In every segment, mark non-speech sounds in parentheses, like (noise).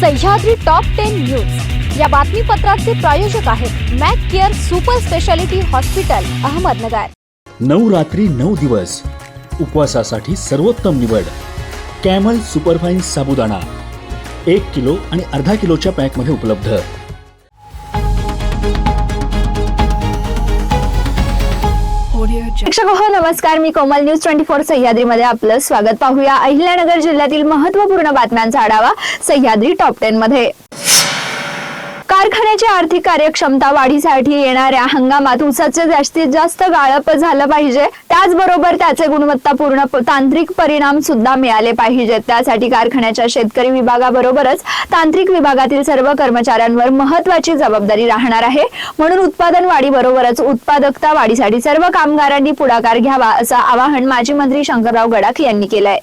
Sahyadri top ten news या बातमीपत्राचे प्रायोजक आहेत Mac care super speciality hospital Ahmednagar. नऊ रात्री नऊ दिवस. उपवासासाठी सर्वोत्तम निवड. कॅमल सुपरफाईन साबुदाणा. एक किलो आणि अर्धा किलोच्या पॅकमध्ये उपलब्ध. हो, नमस्कार. मी कोमल न्यूज ट्वेंटी फोर सह्याद्रीमध्ये आपलं स्वागत पाहूया. अहिल्यानगर जिल्ह्यातील महत्त्वपूर्ण बातम्यांचा आढावा सह्याद्री टॉप टेन मध्ये. कारखान्याची आर्थिक कार्यक्षमता वाढीसाठी येणाऱ्या हंगामात ऊसाचे जास्तीत जास्त गाळप झालं पाहिजे. त्याचबरोबर त्याचे गुणवत्तापूर्ण तांत्रिक परिणाम सुद्धा मिळाले पाहिजेत त्यासाठी कारखान्याच्या शेतकरी विभागाबरोबरच तांत्रिक विभागातील सर्व कर्मचाऱ्यांवर महत्वाची जबाबदारी राहणार आहे. म्हणून उत्पादन वाढीबरोबरच उत्पादकता वाढीसाठी सर्व कामगारांनी पुढाकार घ्यावा असं आवाहन माजी मंत्री शंकरराव गडाख यांनी केलंय.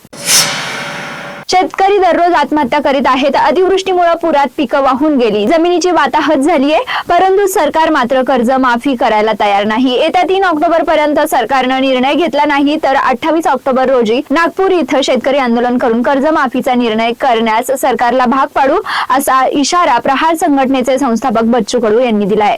शेतकरी दररोज आत्महत्या करीत आहेत. अतिवृष्टीमुळे पुरात पिकं वाहून गेली. जमिनीची वाताहत झालीये परंतु सरकार मात्र कर्ज माफी करायला तयार नाही. येत्या तीन ऑक्टोबर पर्यंत सरकारनं निर्णय घेतला नाही तर अठ्ठावीस ऑक्टोबर रोजी नागपूर इथं शेतकरी आंदोलन करून कर्जमाफीचा निर्णय करण्यास सरकारला भाग पाडू असा इशारा प्रहार संघटनेचे संस्थापक बच्चू कडू यांनी दिलाय.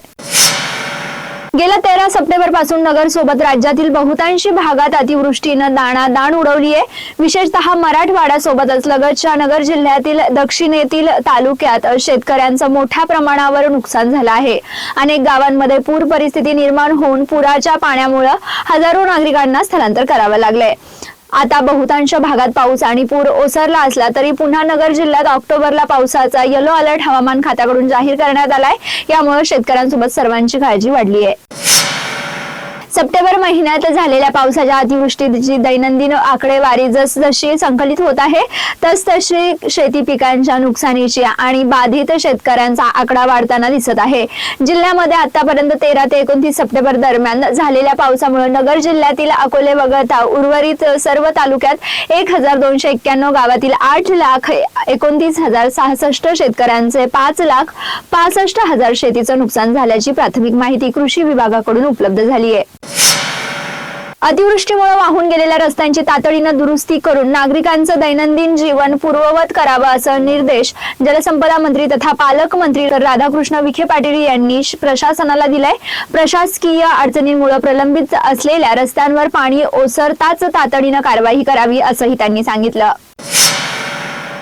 गेल्या तेरा सप्टेंबरपासून नगर सोबत राज्यातील बहुतांशी भागात अतिवृष्टीनं दाणा दाण उडवली आहे. विशेषतः मराठवाडा सोबतच लगतच्या नगर जिल्ह्यातील दक्षिणेतील तालुक्यात शेतकऱ्यांचं मोठ्या प्रमाणावर नुकसान झालं आहे. अनेक गावांमध्ये पूर परिस्थिती निर्माण होऊन पुराच्या पाण्यामुळे हजारो नागरिकांना स्थलांतर करावं लागलंय. आता बहुतांश भागात पाऊस आणि पूर ओसरला असला तरी पुन्हा नगर जिल्ह्यात ऑक्टोबरला पावसाचा येलो अलर्ट हवामान खात्याकडून जाहीर करण्यात आलाय. यामुळे शेतकऱ्यांसोबत सर्वांची काळजी वाढली आहे. सप्टेंबर महिन्यात झालेल्या पावसाच्या अतिवृष्टीची दैनंदिन आकडेवारी जसजशी संकलित होत आहे तसतशी शेती पिकांच्या नुकसानीची आणि बाधित शेतकऱ्यांचा आकडा वाढताना दिसत आहे. जिल्ह्यामध्ये आतापर्यंत तेरा ते एकोणतीस सप्टेंबर दरम्यान झालेल्या पावसामुळे नगर जिल्ह्यातील अकोले वगळता उर्वरित सर्व तालुक्यात एक हजार दोनशे एक्क्याण्णव गावातील आठ लाख एकोणतीस हजार सहासष्ट शेतकऱ्यांचे पाच लाख पासष्ट हजार शेतीचं नुकसान झाल्याची प्राथमिक माहिती कृषी विभागाकडून उपलब्ध झाली आहे. अतिवृष्टीमुळे वाहून गेलेल्या रस्त्यांची तातडीनं दुरुस्ती करून नागरिकांचं दैनंदिन जीवन पूर्ववत करावं असं निर्देश जलसंपदा मंत्री तथा पालकमंत्री राधाकृष्ण विखे पाटील यांनी प्रशासनाला दिलाय. प्रशासकीय अडचणींमुळे प्रलंबित असलेल्या रस्त्यांवर पाणी ओसरताच तातडीनं कारवाई करावी असंही त्यांनी सांगितलं.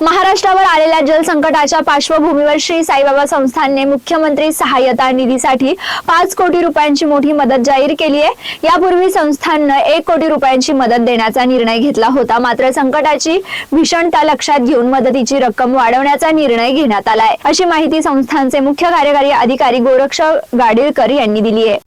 महाराष्ट्रावर आलेल्या जलसंकटाच्या पार्श्वभूमीवर श्री साईबाबा संस्थानने मुख्यमंत्री सहाय्यता निधीसाठी पाच कोटी रुपयांची मोठी मदत जाहीर केली आहे. यापूर्वी संस्थाननं एक कोटी रुपयांची मदत देण्याचा निर्णय घेतला होता. मात्र संकटाची भीषणता लक्षात घेऊन मदतीची रक्कम वाढवण्याचा निर्णय घेण्यात आलाय अशी माहिती संस्थानचे मुख्य कार्यकारी अधिकारी गोरक्ष गाडीलकर यांनी दिली आहे.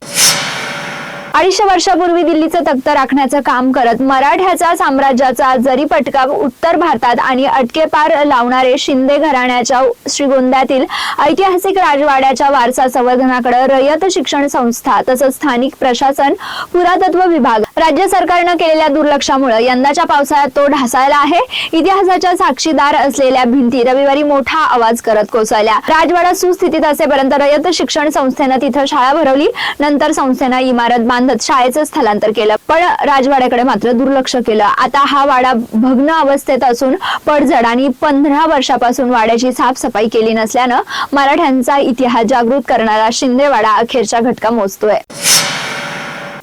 अडीचशे वर्षापूर्वी दिल्लीचं तख्त राखण्याचं काम करत मराठ्याचा साम्राज्याचा जरी पटका उत्तर भारतात आणि अटकेपार लावणारे शिंदे घराण्याच्या श्रीगोंद्यातील ऐतिहासिक राजवाड्याच्या वारसा संवर्धनाकडे रयत शिक्षण संस्था तसंच स्थानिक प्रशासन पुरातत्व विभाग राज्य सरकारनं केलेल्या दुर्लक्षामुळे यंदाच्या पावसाळ्यात तो ढासायला आहे. इतिहासाच्या साक्षीदार असलेल्या भिंती रविवारी मोठा आवाज करत कोसळल्या. राजवाडा सुस्थितीत असेपर्यंत रयत शिक्षण संस्थेनं तिथं शाळा भरवली. नंतर संस्थेनं इमारत बांधत शाळेचं स्थलांतर केलं. पण राजवाड्याकडे मात्र दुर्लक्ष केलं. आता हा वाडा भग्न अवस्थेत असून पडझड आणि पंधरा वर्षापासून वाड्याची साफसफाई केली नसल्यानं मराठ्यांचा इतिहास जागृत करणारा शिंदेवाडा अखेरच्या घटका मोजतोय.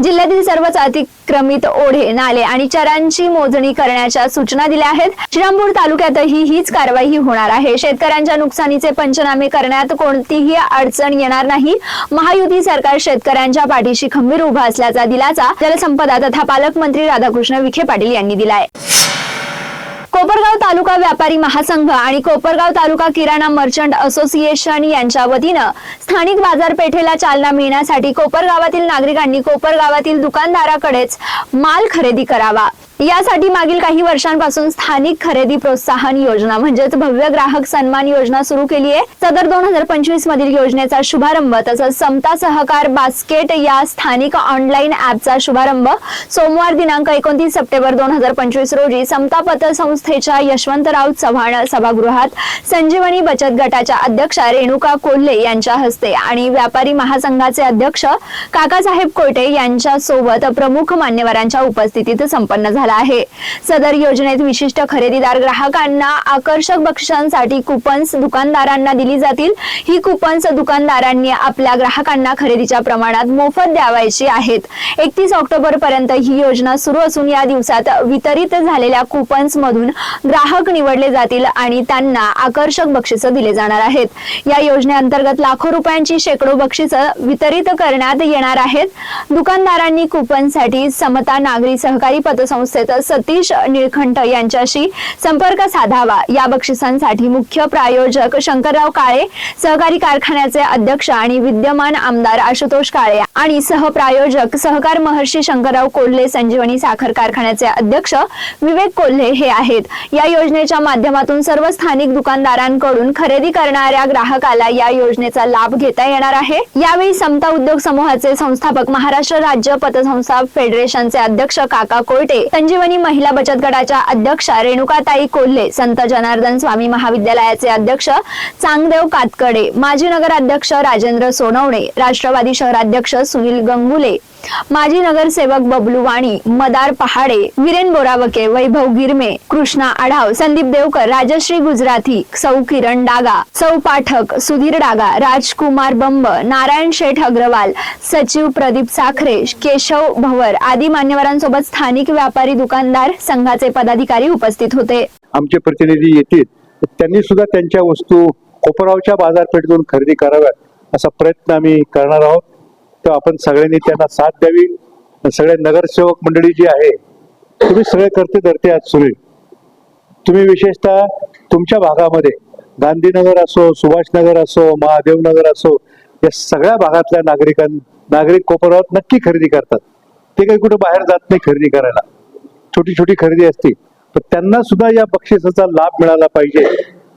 जिल्ह्यातील सर्वच अतिक्रमित ओढे नाले आणि चरांची मोजणी करण्याच्या सूचना दिल्या आहेत. श्रीरामपूर तालुक्यातही हीच कारवाई होणार आहे. शेतकऱ्यांच्या नुकसानीचे पंचनामे करण्यात कोणतीही अडचण येणार नाही. महायुती सरकार शेतकऱ्यांच्या पाठीशी खंबीर उभा असल्याचा दिलासा जलसंपदा तथा पालकमंत्री राधाकृष्ण विखे पाटील यांनी दिलाय. कोपरगाव तालुका व्यापारी महासंघ आणि कोपरगाव तालुका किराणा मर्चंट असोसिएशन यांच्या वतीनं स्थानिक बाजारपेठेला चालना मिळण्यासाठी कोपरगावातील नागरिकांनी कोपरगावातील दुकानदाराकडेच माल खरेदी करावा. यासाठी मागील काही वर्षांपासून स्थानिक खरेदी प्रोत्साहन योजना म्हणजेच भव्य ग्राहक सन्मान योजना सुरू केली आहे. सदर दोन हजार पंचवीस मधील योजनेचा शुभारंभ तसंच समता सहकार बास्केट या स्थानिक ऑनलाईन ऍपचा शुभारंभ सोमवार दिनांक एकोणतीस सप्टेंबर दोन हजार पंचवीस रोजी समता पतसंस्थेच्या यशवंतराव चव्हाण सभागृहात संजीवनी बचत गटाच्या अध्यक्षा रेणुका कोल्हे यांच्या हस्ते आणि व्यापारी महासंघाचे अध्यक्ष काकासाहेब कोयटे यांच्या सोबत प्रमुख मान्यवरांच्या उपस्थितीत संपन्न झाला. झाला आहे. सदर योजनेत विशिष्ट खरेदीदार ग्राहकांना आकर्षक बक्षिसांसाठी कुपन्स दुकानदारांना दिली जातील. ही कुपन्स दुकानदारांनी आपल्या ग्राहकांना खरेदीच्या प्रमाणात मोफत द्यावायची आहेत. एकतीस ऑक्टोबर पर्यंत ही योजना सुरू असून या दिवसात वितरित झालेल्या कुपन्स मधून ग्राहक निवडले जातील आणि त्यांना आकर्षक बक्षिस दिले जाणार आहेत. या योजनेअंतर्गत लाखो रुपयांची शेकडो बक्षिस वितरित करण्यात येणार आहेत. दुकानदारांनी कुपनसाठी समता नागरी सहकारी पतसंस्थे पतसंस्थेत सतीश निळखंठ यांच्याशी संपर्क साधावा. या बक्षिसांसाठी मुख्य प्रायोजक शंकरराव काळे सहकारी कारखान्याचे अध्यक्ष आणि विद्यमान आमदार आशुतोष काळे आणि सहप्रायोजक सहकार महर्षी शंकरराव कोल्हे संजीवनी साखर कारखान्याचे अध्यक्ष विवेक कोल्हे हे आहेत. या योजनेच्या माध्यमातून सर्व स्थानिक दुकानदारांकडून खरेदी करणाऱ्या ग्राहकाला या योजनेचा लाभ घेता येणार आहे. यावेळी समता उद्योग समूहाचे संस्थापक महाराष्ट्र राज्य पतसंस्था फेडरेशनचे अध्यक्ष काका कोयटे संजीवनी महिला बचत गटाच्या अध्यक्षा रेणुकाताई कोल्हे संत जनार्दन स्वामी महाविद्यालयाचे अध्यक्ष चांगदेव कातकडे माजी नगराध्यक्ष राजेंद्र सोनवणे राष्ट्रवादी शहराध्यक्ष सुनील गंगुले माजी नगरसेवक बबलू वाणी मदार पहाडे वीरेन बोरावके वैभव गिरमे कृष्णा आढाव संदीप देवकर राजश्री गुजराती सौ किरण डागा सौ पाठक सुधीर डागा राजकुमार बंब नारायण शेठ अग्रवाल सचिव प्रदीप साखरे केशव भवर आदी मान्यवरांसोबत स्थानिक व्यापारी दुकानदार संघाचे पदाधिकारी उपस्थित होते. आमचे प्रतिनिधी येतील त्यांनी सुद्धा त्यांच्या वस्तू कोपरावच्या बाजारपेठेतून खरेदी कराव्यात असा प्रयत्न आम्ही करणार आहोत. तर आपण सगळ्यांनी त्यांना साथ द्यावी. आणि सगळे नगरसेवक मंडळी जी आहे तुम्ही सगळे करते धरते आज सुरू तुम्ही विशेषतः तुमच्या भागामध्ये गांधीनगर असो सुभाषनगर असो महादेवनगर असो या सगळ्या भागातल्या नागरिकां नागरिक कोपरावात नक्की खरेदी करतात. ते काही कुठे बाहेर जात नाही खरेदी करायला. छोटी छोटी खरेदी असते. पण त्यांना सुद्धा या बक्षिसाचा लाभ मिळाला पाहिजे.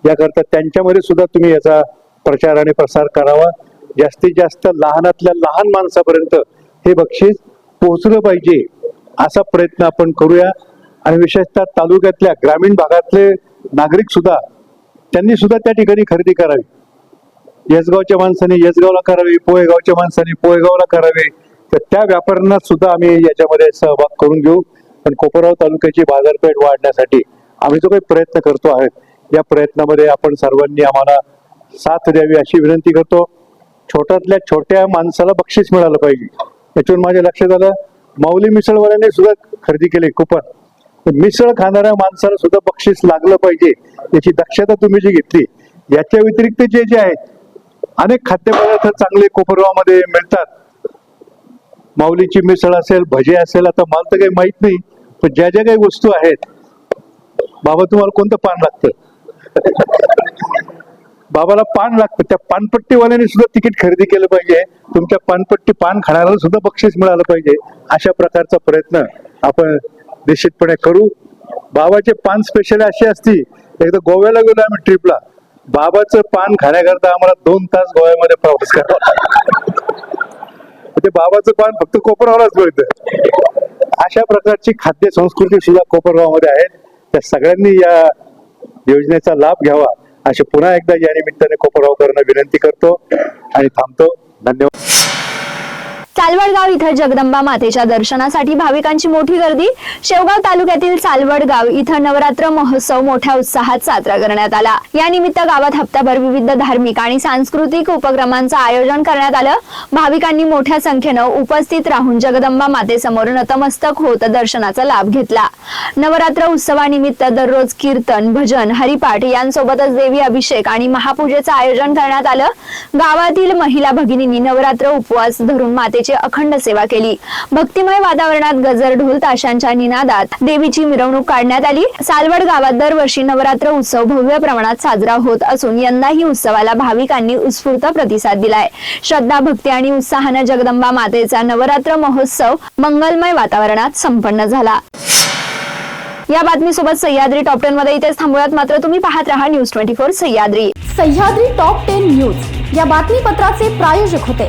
याकरता त्यांच्यामध्ये सुद्धा तुम्ही याचा प्रचार आणि प्रसार करावा. जास्तीत जास्त लहानातल्या लहान माणसापर्यंत हे बक्षीस पोहोचलं पाहिजे असा प्रयत्न आपण करूया. आणि विशेषतः तालुक्यातल्या ग्रामीण भागातले नागरिक सुद्धा त्यांनी सुद्धा त्या ठिकाणी खरेदी करावी. येसगावच्या माणसाने यसगावला करावी पोहेगावच्या माणसाने पोहेगावला करावे तर त्या व्यापाऱ्यांना सुद्धा आम्ही याच्यामध्ये सहभाग करून घेऊ. पण कोपरगाव तालुक्याची बाजारपेठ वाढण्यासाठी आम्ही जो काही प्रयत्न करतो आहे या प्रयत्नामध्ये आपण सर्वांनी आम्हाला साथ द्यावी अशी विनंती करतो. छोट्यातल्या छोट्या माणसाला बक्षीस मिळालं पाहिजे. याच्यावर माझ्या लक्षात आलं माऊली मिसळवाल्याने सुद्धा खरेदी केली कुपन मिसळ खाणाऱ्या माणसाला सुद्धा बक्षीस लागलं पाहिजे याची दक्षता तुम्ही जी घेतली याच्या व्यतिरिक्त जे जे आहेत अनेक खाद्यपदार्थ चांगले कोपरगावमध्ये मिळतात. माऊलीची मिसळ असेल भजे असेल आता मला तर काही माहीत नाही पण ज्या ज्या काही वस्तू आहेत बाबा तुम्हाला कोणतं पान लागतं? बाबाला पान लागतं. त्या पानपट्टीवाल्याने सुद्धा तिकीट खरेदी केलं पाहिजे. तुमच्या पानपट्टी पान खाण्याला सुद्धा बक्षीस मिळालं पाहिजे. अशा प्रकारचा प्रयत्न आपण निश्चितपणे करू. बाबाचे पान स्पेशल अशी असती एकदा गोव्याला गेलो आम्ही ट्रिपला बाबाचं पान खाण्याकरता आम्हाला दोन तास गोव्यामध्ये प्रवास करावा (laughs) ते बाबाचं पान फक्त कोपरगावलाच मिळतं. अशा प्रकारची खाद्य संस्कृती सुद्धा कोपरगावमध्ये आहेत. त्या सगळ्यांनी या योजनेचा लाभ घ्यावा. अशी पुन्हा एकदा या निमित्ताने कोपरगावकरांना विनंती करतो आणि थांबतो. धन्यवाद. सालवडगाव इथं जगदंबा मातेच्या दर्शनासाठी भाविकांची मोठी गर्दी. शेवगाव तालुक्यातील सालवडगाव इथं नवरात्र महोत्सव मोठ्या उत्साहात साजरा करण्यात आला. या निमित्त गावात हप्ताभर विविध धार्मिक आणि सांस्कृतिक उपक्रमांचं आयोजन करण्यात आलं. भाविकांनी मोठ्या संख्येनं उपस्थित राहून जगदंबा मातेसमोर नतमस्तक होत दर्शनाचा लाभ घेतला. नवरात्र उत्सवानिमित्त दररोज कीर्तन भजन हरिपाठ यांसोबतच देवी अभिषेक आणि महापूजेचं आयोजन करण्यात आलं. गावातील महिला भगिनींनी नवरात्र उपवास धरून मातेचे देवीची अखंड सेवा केली. भक्तिमय वातावरणात गजर ढोल ताशांच्या निनादात देवीची मिरवणूक काढण्यात आली. सालवड गावात दरवर्षी नवरात्र उत्सव भव्य प्रमाणात साजरा होत असून यंदाही उत्सवाला भाविकांनी उत्स्फूर्त प्रतिसाद दिलाय. श्रद्धा भक्ती आणि उत्साहानं जगदंबा मातेचा नवरात्र महोत्सव मंगलमय वातावरणात संपन्न झाला. या बातमीसोबत सह्याद्री टॉप टेन मध्ये इथेच थांबूयात. मात्र तुम्ही पाहत राहा news twenty four Sahyadri. Sahyadri top ten news. या बातमीपत्राचे प्रायोजक होते.